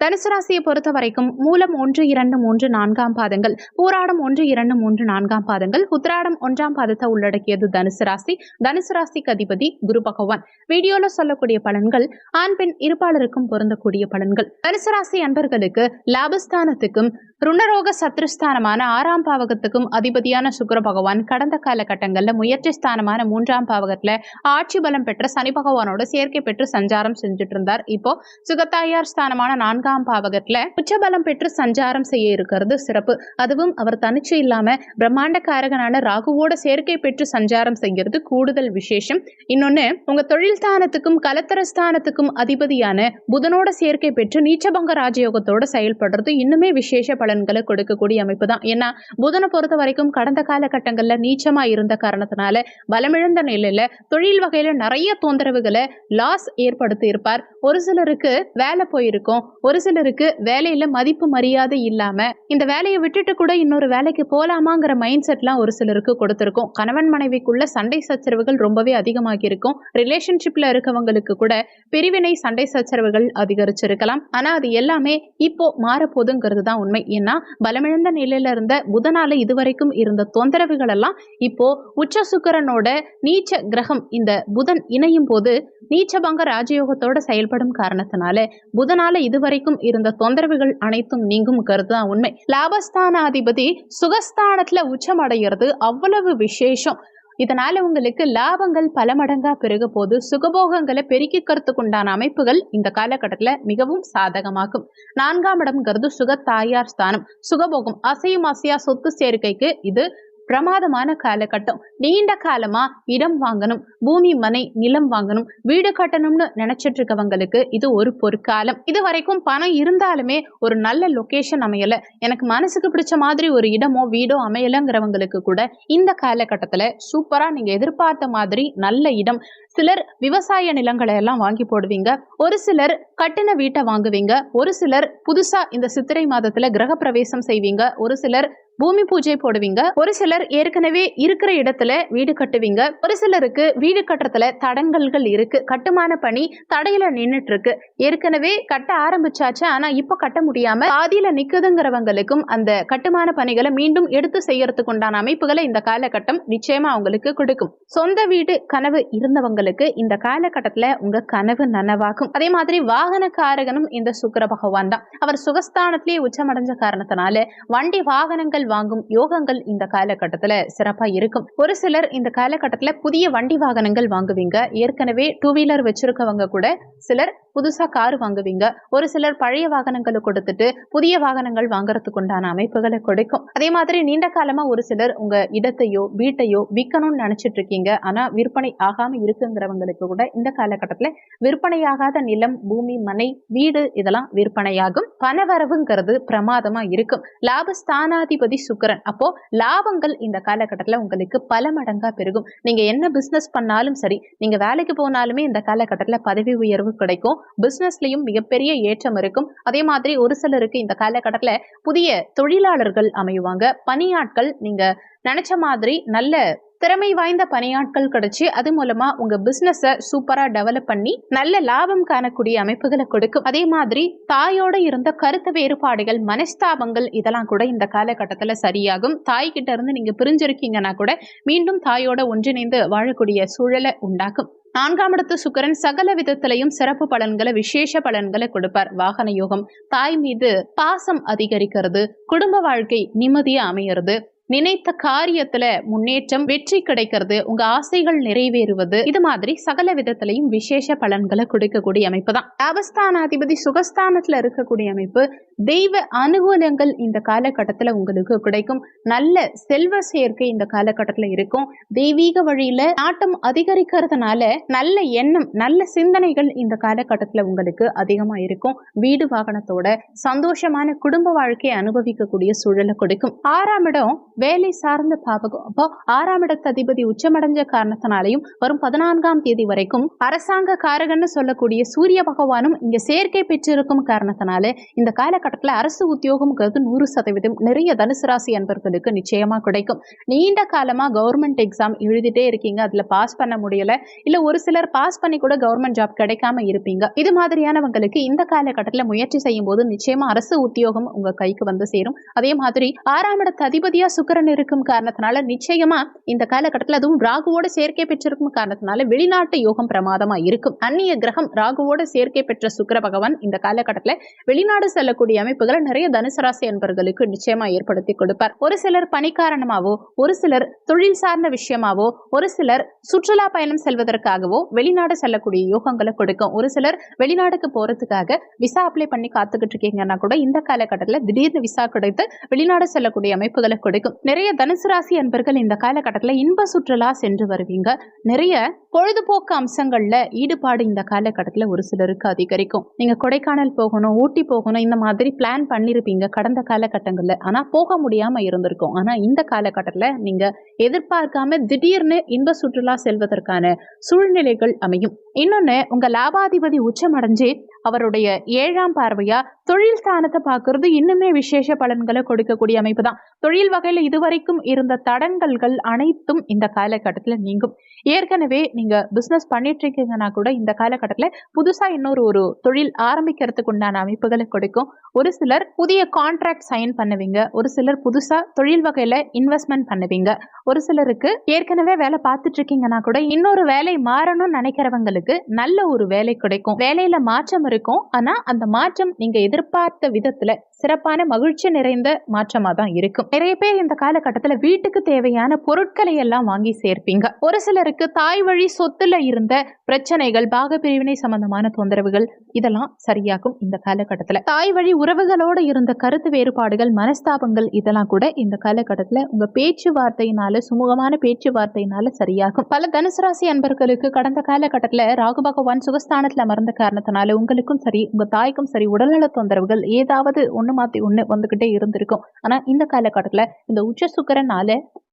தனுசு ராசியை பொறுத்த வரைக்கும் மூலம் ஒன்று இரண்டு மூன்று நான்காம் பாதங்கள் பூராடம் ஒன்று இரண்டு மூன்று நான்காம் பாதங்கள் உத்திராடம் ஒன்றாம் பாதத்தை உள்ளடக்கியது தனுசு ராசி. தனுசு ராசிக்கு அதிபதி குரு பகவான். வீடியோல சொல்லக்கூடிய பலன்கள் ஆண் பெண் இருப்பாளருக்கும் பொருந்தக்கூடிய பலன்கள். தனுசு ராசி அன்பர்களுக்கு லாபஸ்தானத்துக்கும் ருணரோக சத்ருஸ்தானமான ஆறாம் பாவகத்துக்கும் அதிபதியான சுக்கர பகவான் கடந்த காலகட்டங்களில் முயற்சி ஸ்தானமான மூன்றாம் பாவகத்தில் ஆட்சி பலம் பெற்ற சனி பகவானோட சேர்க்கை பெற்று சஞ்சாரம் செஞ்சுட்டு இருந்தார் இப்போ சுகத்தாயார் ஸ்தானமான நான்காம் பாவகத்துல உச்சபலம் பெற்று சஞ்சாரம் செய்ய இருக்கிறது சிறப்பு. அதுவும் அவர் தனிச்சு இல்லாம பிரம்மாண்ட காரகனான ராகுவோட சேர்க்கை பெற்று சஞ்சாரம் செய்கிறது கூடுதல் விசேஷம். இன்னொன்னு உங்க தொழில் ஸ்தானத்துக்கும் கலத்தர ஸ்தானத்துக்கும் அதிபதியான புதனோட சேர்க்கை பெற்று நீச்சபங்க ராஜயோகத்தோட செயல்படுறது இன்னுமே விசேஷ பலன்களை கொடுக்கக்கூடிய அமைப்பு தான் ஏன்னா புதனை பொறுத்த வரைக்கும் கடந்த காலகட்டங்கள்ல நீச்சமா இருந்த காரணத்தினால பலமிழந்த நிலையில தொழில் வகையில நிறைய தொந்தரவுகளை லாஸ் ஏற்படுத்தி இருப்பார் ஒரு சிலருக்கு வேலை போயிருக்கும். ஒரு சிலருக்கு வேலையில மதிப்பு மரியாதை இல்லாம இந்த வேலையை விட்டுட்டு கூட இன்னொரு வேலைக்கு போலாமாங்கிற மைண்ட் செட்லாம் ஒரு சிலருக்கு கொடுத்துருக்கும். கணவன் மனைவிக்குள்ள சண்டை சச்சரவுகள் ரொம்பவே அதிகமாகி இருக்கும். ரிலேஷன்ஷிப்ல இருக்கவங்களுக்கு கூட பிரிவினை சண்டை சச்சரவுகள் அதிகரிச்சிருக்கலாம். ஆனா அது எல்லாமே இப்போ மாறப்போகுதுங்கிறது தான் உண்மை. ஏன்னா பலமிழந்த நிலையில இருந்த புதனால இதுவரைக்கும் இருந்த தொந்தரவுகள் எல்லாம் இப்போ உச்ச சுக்கரனோட நீச்ச கிரகம் இந்த புதன் இணையும் போது நீச்சபங்க ராஜயோகத்தோட செயல்படும் காரணத்தினால புதனால இதுவரைக்கும் இருந்த தொந்தரவுகள் அனைத்தும் நீங்கும் கருத்து தான் உண்மை. லாபஸ்தானாதிபதி சுகஸ்தானத்துல உச்சம் அடைகிறது அவ்வளவு விசேஷம். இதனால உங்களுக்கு லாபங்கள் பல மடங்கா பெருக போது சுகபோகங்களை பெருக்கிக்கிறதுக்கு உண்டான அமைப்புகள் இந்த காலகட்டத்தில் மிகவும் சாதகமாகும். நான்காம் இடம்ங்கிறது தாயார் ஸ்தானம். சுகபோகம் அசையும் அசையா சொத்து சேர்க்கைக்கு இது பிரமாதமான காலகட்டம். நீண்ட காலமா இடம் வாங்கணும் பூமி மனை நிலம் வாங்கணும் வீடு கட்டணும்னு நினைச்சிட்டு இருக்கவங்களுக்கு இது ஒரு பொற்காலம். இது வரைக்கும் பணம் இருந்தாலுமே ஒரு நல்ல லொகேஷன் அமையல. எனக்கு மனசுக்கு பிடிச்ச மாதிரி ஒரு இடமோ வீடோ அமையலங்கிறவங்களுக்கு கூட இந்த காலகட்டத்துல சூப்பரா நீங்க எதிர்பார்த்த மாதிரி நல்ல இடம் சிலர் விவசாய நிலங்களை எல்லாம் வாங்கி போடுவீங்க. ஒரு சிலர் கட்டின வீட்டை வாங்குவீங்க. ஒரு சிலர் புதுசா இந்த சித்திரை மாதத்துல கிரக பிரவேசம் செய்வீங்க. ஒரு சிலர் பூமி பூஜை போடுவீங்க. ஒரு சிலர் ஏற்கனவே இருக்கிற இடத்துல வீடு கட்டுவீங்க. ஒரு சிலருக்கு வீடு கட்டுறதுல தடங்கல்கள் இருக்கு. கட்டுமான பணி தடையில நின்றுட்டு இருக்கு ஏற்கனவே கட்ட ஆரம்பிச்சாச்சு. ஆனா இப்ப கட்ட முடியாம பாதியில நிக்குதுங்கிறவங்களுக்கும் அந்த கட்டுமான பணிகளை மீண்டும் எடுத்து செய்யறதுக்கு உண்டான அமைப்புகளை இந்த காலகட்டம் நிச்சயமா அவங்களுக்கு கொடுக்கும். சொந்த வீடு கனவு இருந்தவங்க உங்களுக்கு இந்த காலகட்டத்துல உங்க கனவு நனவாகும். அதே மாதிரி வாகன காரகனும் இந்த சுக்கிர பகவான் தான். அவர் சுகஸ்தானத்திலேயே உச்சமடைஞ்ச காரணத்தினால வண்டி வாகனங்கள் வாங்கும் யோகங்கள் இந்த காலகட்டத்துல சிறப்பா இருக்கும். ஒரு சிலர் இந்த காலகட்டத்துல புதிய வண்டி வாகனங்கள் வாங்குவீங்க. ஏற்கனவே டூ வீலர் வச்சிருக்கவங்க கூட சிலர் புதுசா கார் வாங்குவீங்க. ஒரு சிலர் பழைய வாகனங்களை கொடுத்துட்டு புதிய வாகனங்கள் வாங்குறதுக்கு உண்டான அமைப்புகளை கொடுக்கும். அதே மாதிரி நீண்ட காலமா ஒரு சிலர் உங்க இடத்தையோ வீட்டையோ விற்கணும்னு நினைச்சிட்டு இருக்கீங்க. ஆனா விற்பனை ஆகாம இருக்குங்கிறவங்களுக்கு கூட இந்த காலகட்டத்துல விற்பனையாகாத நிலம் பூமி மனை வீடு இதெல்லாம் விற்பனையாகும். பணவரவுங்கிறது பிரமாதமா இருக்கும். லாபஸ்தானாதிபதி சுக்கரன். அப்போ லாபங்கள் இந்த காலகட்டத்துல உங்களுக்கு பல மடங்கா பெருகும். நீங்க என்ன பிசினஸ் பண்ணாலும் சரி நீங்க வேலைக்கு போனாலுமே இந்த காலகட்டத்துல பதவி உயர்வு கிடைக்கும். பிசினஸ்லயும் மிகப்பெரிய ஏற்றம் இருக்கும். அதே மாதிரி ஒரு சிலருக்கு இந்த காலகட்டத்துல புதிய தொழிலாளர்கள் அமைவாங்க. பணியாட்கள் நீங்க நினைச்ச மாதிரி நல்ல திறமை வாய்ந்த பணியாட்கள் கிடைச்சு அது மூலமா உங்க பிசினஸை சூப்பரா டெவலப் பண்ணி நல்ல லாபம் காணக்கூடிய அமைப்புகளை கொடுக்கும். அதே மாதிரி தாயோட இருந்த கருத்து வேறுபாடுகள் மனஸ்தாபங்கள் இதெல்லாம் கூட இந்த காலகட்டத்துல சரியாகும். தாய் கிட்ட இருந்து நீங்க பிரிஞ்சிருக்கீங்கன்னா கூட மீண்டும் தாயோட ஒன்றிணைந்து வாழக்கூடிய சூழலை உண்டாக்கும். நான்காம் இடத்து சுக்கரன் சகல விதத்திலையும் சிறப்பு பலன்களை விசேஷ பலன்களை கொடுப்பார். வாகன யோகம். தாய் மீது பாசம் அதிகரிக்கிறது. குடும்ப வாழ்க்கை நிம்மதியா அமையிறது. நினைத்த காரியத்துல முன்னேற்றம் வெற்றி கிடைக்கிறது உங்க ஆசைகள் நிறைவேறுவது இது மாதிரி சகல விதத்திலையும் விசேஷ பலன்களை கொடுக்கக்கூடிய அமைப்பு தான் லாபஸ்தானாதிபதி சுகஸ்தானத்துல இருக்கக்கூடிய அமைப்பு தெய்வ அனுகூலங்கள் இந்த காலகட்டத்துல உங்களுக்கு கிடைக்கும். நல்ல செல்வ சேர்க்கை இந்த காலகட்டத்துல இருக்கும். தெய்வீக வழியில நாட்டம் அதிகரிக்கிறதுனால நல்ல எண்ணம் நல்ல சிந்தனைகள் இந்த காலகட்டத்துல உங்களுக்கு அதிகமா இருக்கும். வீடு வாகனத்தோட சந்தோஷமான குடும்ப வாழ்க்கையை அனுபவிக்கக்கூடிய சூழலை கொடுக்கும். ஆறாம் இடம் வேலை சார்ந்த பாவகம் அப்போ ஆறாம் இடத்து அதிபதி உச்சமடைஞ்ச காரணத்தினாலையும் வரும் பதினான்காம் தேதி வரைக்கும் அரசாங்க காரகன்னு சொல்லக்கூடிய சூரிய பகவானும் இங்க சேர்க்கை பெற்றிருக்கும் காரணத்தினால இந்த காலகட்டத்தில் அரசு உத்தியோகம்ங்கிறது நூறு சதவீதம். நிறைய தனுசு ராசி அன்பர்களுக்கு நிச்சயமா கிடைக்கும். நீண்ட காலமா கவர்மெண்ட் எக்ஸாம் எழுதிட்டே இருக்கீங்க. அதுல பாஸ் பண்ண முடியல. இல்ல ஒரு சிலர் பாஸ் பண்ணி கூட கவர்மெண்ட் ஜாப் கிடைக்காம இருப்பீங்க. இது மாதிரியானவங்களுக்கு இந்த காலகட்டத்தில் முயற்சி செய்யும் போது நிச்சயமா அரசு உத்தியோகம் உங்க கைக்கு வந்து சேரும். அதே மாதிரி ஆறாம் இடத்து அதிபதியா சுக்கிரன் இருக்கும் காரணத்தினால நிச்சயமா இந்த காலகட்டத்தில் அதுவும் ராகுவோட சேர்க்கை பெற்றிருக்கும் காரணத்தினால வெளிநாட்டு யோகம் பிரமாதமா இருக்கும். அந்நிய கிரகம் ராகுவோட சேர்க்கை பெற்ற சுக்கர பகவான் இந்த காலகட்டத்தில் வெளிநாடு செல்லக்கூடிய அமைப்புகளை நிறைய தனுசு ராசி என்பவர்களுக்கு நிச்சயமா ஏற்படுத்தி கொடுப்பார். ஒரு சிலர் பணி காரணமாவோ ஒரு சிலர் தொழில் சார்ந்த விஷயமாவோ ஒரு சிலர் சுற்றுலா பயணம் செல்வதற்காகவோ வெளிநாடு செல்லக்கூடிய யோகங்களை கொடுக்கும். ஒரு சிலர் வெளிநாடுக்கு போறதுக்காக விசா அப்ளை பண்ணி காத்துக்கிட்டு இருக்கீங்கன்னா கூட இந்த காலகட்டத்தில் திடீர்னு விசா கிடைத்து வெளிநாடு செல்லக்கூடிய அமைப்புகளை கொடுக்கும். நிறைய தனுசு ராசி அன்பர்கள் இந்த காலகட்டத்தில் இன்ப சுற்றுலா சென்று வருவீங்க. நிறைய பொழுதுபோக்கு அம்சங்களில் ஈடுபாடு இந்த காலகட்டத்தில் ஒரு சிலருக்கு அதிகரிக்கும். நீங்கள் கொடைக்கானல் போகணும் ஊட்டி போகணும் இந்த மாதிரி பிளான் பண்ணியிருப்பீங்க கடந்த காலகட்டங்களில். ஆனால் போக முடியாமல் இருந்திருக்கும். ஆனால் இந்த காலகட்டத்தில் நீங்கள் எதிர்பார்க்காம திடீர்னு இன்ப சுற்றுலா செல்வதற்கான சூழ்நிலைகள் அமையும். இன்னொன்னு உங்கள் லாபாதிபதி உச்சமடைஞ்சு அவருடைய ஏழாம் பார்வையா தொழில் ஸ்தானத்தை பார்க்கறது இன்னுமே விசேஷ பலன்களை கொடுக்கக்கூடிய அமைப்பு தான் தொழில் வகையில் இதுவரைக்கும் இருந்த தடங்கல்கள் அனைத்தும் இந்த காலகட்டத்தில் நீங்கும். ஏற்கனவே நீங்க பிஸ்னஸ் பண்ணிட்டு இருக்கீங்கன்னா கூட இந்த காலகட்டத்தில் புதுசா இன்னொரு ஒரு தொழில் ஆரம்பிக்கிறதுக்கு உண்டான அமைப்புகளை கொடுக்கும். ஒரு சிலர் புதிய கான்ட்ராக்ட் சைன் பண்ணுவீங்க. ஒரு சிலர் புதுசா தொழில் வகையில இன்வெஸ்ட்மெண்ட் பண்ணுவீங்க. ஒரு சிலருக்கு ஏற்கனவே வேலை பார்த்துட்டு இருக்கீங்கன்னா கூட இன்னொரு வேலை மாறணும்னு நினைக்கிறவங்களுக்கு நல்ல ஒரு வேலை கிடைக்கும். வேலையில மாற்றம் இருக்கும். ஆனா அந்த மாற்றம் நீங்க எதிர்பார்த்த விதத்துல சிறப்பான மகிழ்ச்சி நிறைந்த மாற்றமா தான் இருக்கும். நிறைய பேர் இந்த காலகட்டத்துல வீட்டுக்கு தேவையான பொருட்களை எல்லாம் வாங்கி சேர்ப்பீங்க. ஒரு சிலருக்கு தாய் வழி சொத்துல இருந்த பிரச்சனைகள் பாக பிரிவினை சம்பந்தமான தொந்தரவுகள் இதெல்லாம் சரியாகும் இந்த காலகட்டத்துல. தாய் வழி உறவுகளோட இருந்த கருத்து வேறுபாடுகள் மனஸ்தாபங்கள் இதெல்லாம் கூட இந்த காலகட்டத்துல உங்க பேச்சுவார்த்தையினால சுமூகமான பேச்சுவார்த்தையினால சரியாகும். பல தனுசு ராசி அன்பர்களுக்கு கடந்த காலகட்டத்துல ராகு பகவான் சுகஸ்தானத்துல அமர்ந்த காரணத்தினால உங்களுக்கும் சரி உங்க தாய்க்கும் சரி உடல்நல தொந்தரவுகள் ஏதாவது மாத்தி ஒண்ணு வந்துகிட்டே இருந்திருக்கும். ஆனா இந்த காலகட்டத்துல இந்த உச்ச சுக்கரனால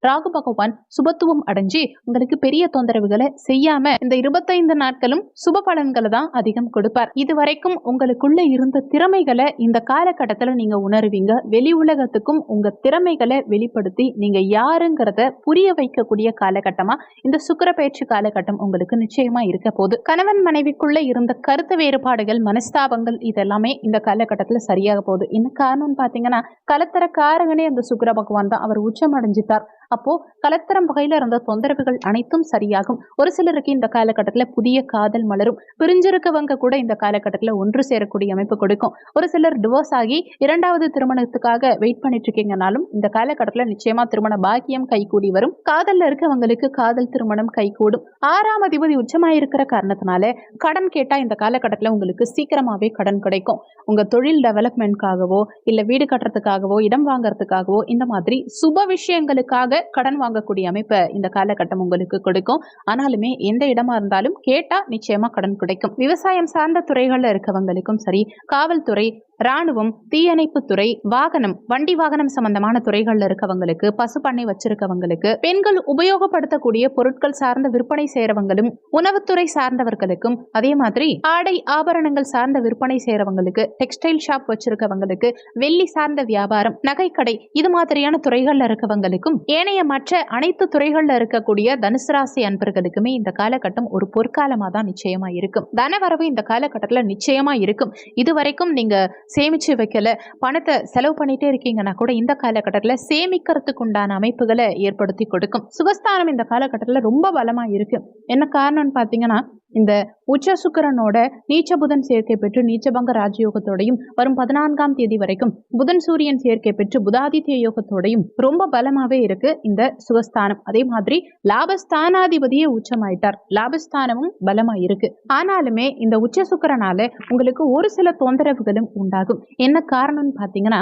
ராகு பகவான் சுபத்துவம் அடைஞ்சு உங்களுக்கு பெரிய தொந்தரவுகளை செய்யாம இந்த இருபத்தைந்து நாட்களும் சுப பலன்களை தான் அதிகம் கொடுப்பார். இதுவரைக்கும் உங்களுக்குள்ள இருந்த திறமைகளை இந்த காலகட்டத்துல நீங்க உணருவீங்க. வெளி உலகத்துக்கும் உங்க திறமைகளை வெளிப்படுத்தி நீங்க யாருங்கிறத புரிய வைக்கக்கூடிய காலகட்டமா இந்த சுக்கிர பயிற்சி காலகட்டம் உங்களுக்கு நிச்சயமா இருக்க போகுது. கணவன் மனைவிக்குள்ள இருந்த கருத்து வேறுபாடுகள் மனஸ்தாபங்கள் இதெல்லாமே இந்த காலகட்டத்துல சரியாக போகுது. என்ன காரணம்னு பாத்தீங்கன்னா கலத்தர காரகனே அந்த சுக்கிர பகவான் தான். அவர் உச்சம் அடைஞ்சிட்டார். அப்போ கலத்தரம் வகையில இருந்த தொந்தரவுகள் அனைத்தும் சரியாகும். ஒரு சிலருக்கு இந்த காலகட்டத்துல புதிய காதல் மலரும். பிரிஞ்சிருக்கவங்க கூட இந்த காலகட்டத்துல ஒன்று சேரக்கூடிய அமைப்பு கொடுக்கும். ஒரு சிலர் டிவோர்ஸ் ஆகி இரண்டாவது திருமணத்துக்காக வெயிட் பண்ணிட்டு இருக்கீங்கனாலும் இந்த காலகட்டத்துல நிச்சயமா திருமண பாக்கியம் கைகூடி வரும். காதல்ல இருக்கவங்களுக்கு காதல் திருமணம் கைகூடும். ஆறாம் அதிபதி உச்சமாயிருக்கிற காரணத்தினால கடன் கேட்டா இந்த காலகட்டத்துல உங்களுக்கு சீக்கிரமாவே கடன் கிடைக்கும். உங்க தொழில் டெவலப்மெண்ட்காகவோ இல்ல வீடு கட்டுறதுக்காகவோ இடம் வாங்குறதுக்காகவோ இந்த மாதிரி சுப விஷயங்களுக்காக கடன் வாங்கக்கூடிய அமைப்பை இந்த காலகட்டம் உங்களுக்கு கொடுக்கும். ஆனாலுமே எந்த இடமா இருந்தாலும் கேட்டா நிச்சயமா கடன் கிடைக்கும். விவசாயம் சார்ந்த துறைகள்ல இருக்கவங்களுக்கும் சரி காவல்துறை ராணுவம் தீயணைப்பு துறை வாகனம் வண்டி வாகனம் சம்பந்தமான துறைகள்ல இருக்கவங்களுக்கு பசுப்பண்ணை வச்சிருக்கவங்களுக்கு பெண்கள் உபயோகப்படுத்தக்கூடிய பொருட்கள் சார்ந்த விற்பனை செய்யறவங்களும் உணவுத்துறை சார்ந்தவர்களுக்கும் அதே மாதிரி ஆடை ஆபரணங்கள் சார்ந்த விற்பனை செய்யறவங்களுக்கு டெக்ஸ்டைல் ஷாப் வச்சிருக்கவங்களுக்கு வெள்ளி சார்ந்த வியாபாரம் நகைக்கடை இது மாதிரியான துறைகள்ல இருக்கவங்களுக்கும் ஏனைய மற்ற அனைத்து துறைகள்ல இருக்கக்கூடிய தனுசு ராசி அன்பர்களுக்குமே இந்த காலகட்டம் ஒரு பொற்காலமா தான் நிச்சயமா இருக்கும். தனவரவு இந்த காலகட்டத்துல நிச்சயமா இருக்கும். இது வரைக்கும் நீங்க சேமிச்சு வைக்கல. பணத்தை செலவு பண்ணிகிட்டே இருக்கீங்கன்னா கூட இந்த காலகட்டத்தில் சேமிக்கிறதுக்கு உண்டான அமைப்புகளை ஏற்படுத்தி கொடுக்கும். சுகஸ்தானம் இந்த காலகட்டத்தில் ரொம்ப பலமாக இருக்குது என்ன காரணம்னு பார்த்தீங்கன்னா இந்த உச்ச சுக்கரனோட நீச்ச புதன் சேர்க்கை பெற்று நீச்சபங்க ராஜயோகத்தோடையும் வரும் பதினான்காம் தேதி வரைக்கும் புதன் சூரியன் சேர்க்கை பெற்று புதாதித்ய யோகத்தோடையும் ரொம்ப பலமாவே இருக்கு இந்த சுகஸ்தானம். அதே மாதிரி லாபஸ்தானாதிபதியே உச்சமாயிட்டார். லாபஸ்தானமும் பலமா இருக்கு ஆனாலுமே இந்த உச்ச சுக்கரனால உங்களுக்கு ஒரு சில தொந்தரவுகளும் உண்டாகும். என்ன காரணம்னு பாத்தீங்கன்னா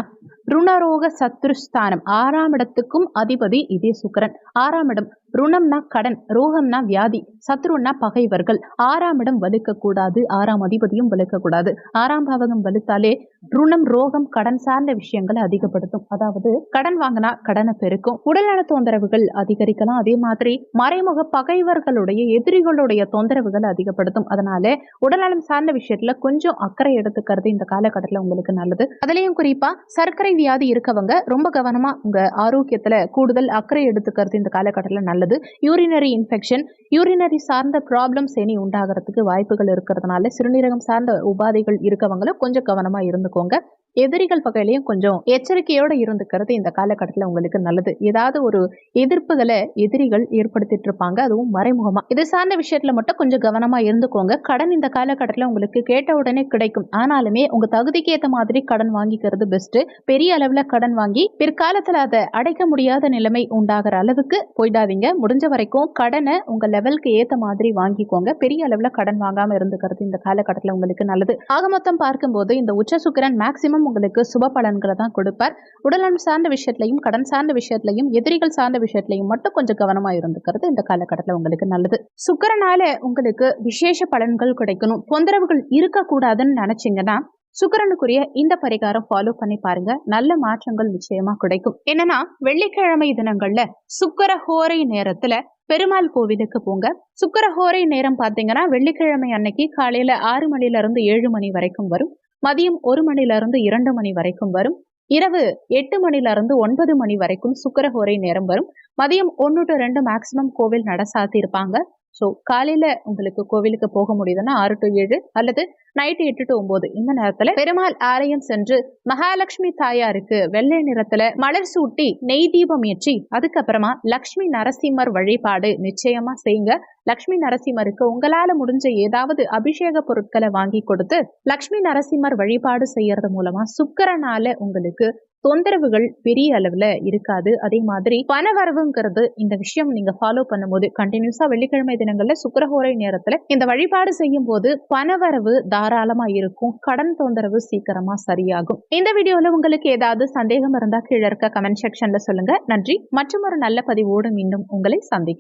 ருணரோக சத்ருஸ்தானம். ஆறாம் இடத்துக்கும் அதிபதி இதே சுக்கரன். ஆறாம் இடம் ருணம்னா கடன் ரோகம்னா வியாதி சத்ருன்னா பகைவர்கள். ஆறாம் இடம் வலுக்க கூடாது ஆறாம் அதிபதியும் வலுக்க கூடாது ஆறாம் பாவகம் வலுத்தாலே ருணம் ரோகம் கடன் சார்ந்த விஷயங்களை அதிகப்படுத்தும். அதாவது கடன் வாங்கினா கடனை பெருக்கும். உடல்நல தொந்தரவுகள் அதிகரிக்கலாம். அதே மாதிரி மறைமுக பகைவர்களுடைய எதிரிகளுடைய தொந்தரவுகள் அதிகப்படுத்தும். அதனால உடல்நலம் சார்ந்த விஷயத்துல கொஞ்சம் அக்கறை எடுத்துக்கிறது இந்த காலகட்டத்தில் உங்களுக்கு நல்லது. அதுலயும் குறிப்பா சர்க்கரை வியாதி இருக்கவங்க ரொம்ப கவனமா உங்க ஆரோக்கியத்துல கூடுதல் அக்கறை எடுத்துக்கிறது இந்த காலகட்டத்தில் நல்லது. யூரினரி இன்ஃபெக்ஷன் யூரினரி சார்ந்த ப்ராப்ளம்ஸ் இனி உண்டாகிறதுக்கு வாய்ப்புகள் இருக்கிறதுனால சிறுநீரகம் சார்ந்த உபாதைகள் இருக்கவங்களும் கொஞ்சம் கவனமா இருந்துக்கோங்க எதிரிகள் பகையிலையும் கொஞ்சம் எச்சரிக்கையோடு இருந்துக்கிறது இந்த காலகட்டத்தில் உங்களுக்கு நல்லது. ஏதாவது ஒரு எதிர்ப்புகளை எதிரிகள் ஏற்படுத்திட்டு இருப்பாங்க. அதுவும் மறைமுகமா. இது சார்ந்த விஷயத்துல மட்டும் கொஞ்சம் கவனமா இருந்துக்கோங்க. கடன் இந்த காலகட்டத்தில் உங்களுக்கு கேட்ட உடனே கிடைக்கும். ஆனாலுமே உங்க தகுதிக்கு ஏற்ற மாதிரி கடன் வாங்கிக்கிறது பெஸ்ட்டு பெரிய அளவில் கடன் வாங்கி பிற்காலத்தில் அதை அடைக்க முடியாத நிலைமை உண்டாகிற அளவுக்கு போயிடாதீங்க. முடிஞ்ச வரைக்கும் கடனை உங்க லெவலுக்கு ஏற்ற மாதிரி வாங்கிக்கோங்க. பெரிய அளவில் கடன் வாங்காமல் இருந்துக்கிறது இந்த காலகட்டத்தில் உங்களுக்கு நல்லது. ஆக மொத்தம் பார்க்கும்போது இந்த உச்ச சுக்கிரன் மேக்சிமம் தினமும் உங்களுக்கு சுப பலன்களை தான் கொடுப்பார். உடல்நலம் சார்ந்த விஷயத்திலையும் கடன் சார்ந்த விஷயத்திலையும் எதிரிகள் சார்ந்த விஷயத்திலையும் மட்டும் கொஞ்சம் கவனமாக இருந்துக்கிறது இந்த காலகட்டத்தில் உங்களுக்கு நல்லது. சுக்கரனால உங்களுக்கு விசேஷ பலன்கள் கிடைக்கணும். தொந்தரவுகள் இருக்கக்கூடாதுன்னு நினைச்சிங்கன்னா சுக்கரனுக்குரிய இந்த பரிகாரம் ஃபாலோ பண்ணி பாருங்க. நல்ல மாற்றங்கள் நிச்சயமா கிடைக்கும். என்னன்னா வெள்ளிக்கிழமை தினங்கள்ல சுக்கர ஹோரை நேரத்துல பெருமாள் கோவிலுக்கு போங்க. சுக்கரஹோரை நேரம் பார்த்தீங்கன்னா வெள்ளிக்கிழமை அன்னைக்கு காலையில ஆறு மணில இருந்து ஏழு மணி வரைக்கும் வரும். மதியம் ஒரு மணிலிருந்து இரண்டு மணி வரைக்கும் வரும். இரவு எட்டு மணில இருந்து ஒன்பது மணி வரைக்கும் சுக்கரஹோரை நேரம் வரும். மதியம் ஒன்று டு ரெண்டு மேக்சிமம் கோவில் நட சாத்தி இருப்பாங்க ஸோ காலையில உங்களுக்கு கோவிலுக்கு போக முடியுதுன்னா ஆறு டு ஏழு அல்லது நைட்டு எட்டு டு ஒன்பது இந்த நேரத்துல பெருமாள் ஆலயம் சென்று மகாலட்சுமி தாயாருக்கு வெள்ளை நிறத்துல மலர் சூட்டி நெய் தீபம் ஏற்றி அதுக்கப்புறமா லக்ஷ்மி நரசிம்மர் வழிபாடு நிச்சயமா செய்யுங்க. லக்ஷ்மி நரசிம்மருக்கு உங்களால முடிஞ்ச ஏதாவது அபிஷேக பொருட்களை வாங்கி கொடுத்து லக்ஷ்மி நரசிம்மர் வழிபாடு செய்யறது மூலமா சுக்கரனால உங்களுக்கு தொந்தரவுகள் பெரிய அளவுல இருக்காது. அதே மாதிரி பணவரவுங்கிறது இந்த விஷயம் நீங்க ஃபாலோ பண்ணும்போது கண்டினியூஸா வெள்ளிக்கிழமை தினங்கள்ல சுக்கரஹோரை நேரத்துல இந்த வழிபாடு செய்யும் போது பணவரவு தாராளமா இருக்கும். கடன் தொந்தரவு சீக்கிரமா சரியாகும். இந்த வீடியோல உங்களுக்கு ஏதாவது சந்தேகம் இருந்தா கீழே இருக்க கமெண்ட் செக்ஷன்ல சொல்லுங்க. நன்றி. மற்றும் ஒரு நல்ல பதிவோடு மீண்டும் உங்களை சந்திக்கிறேன்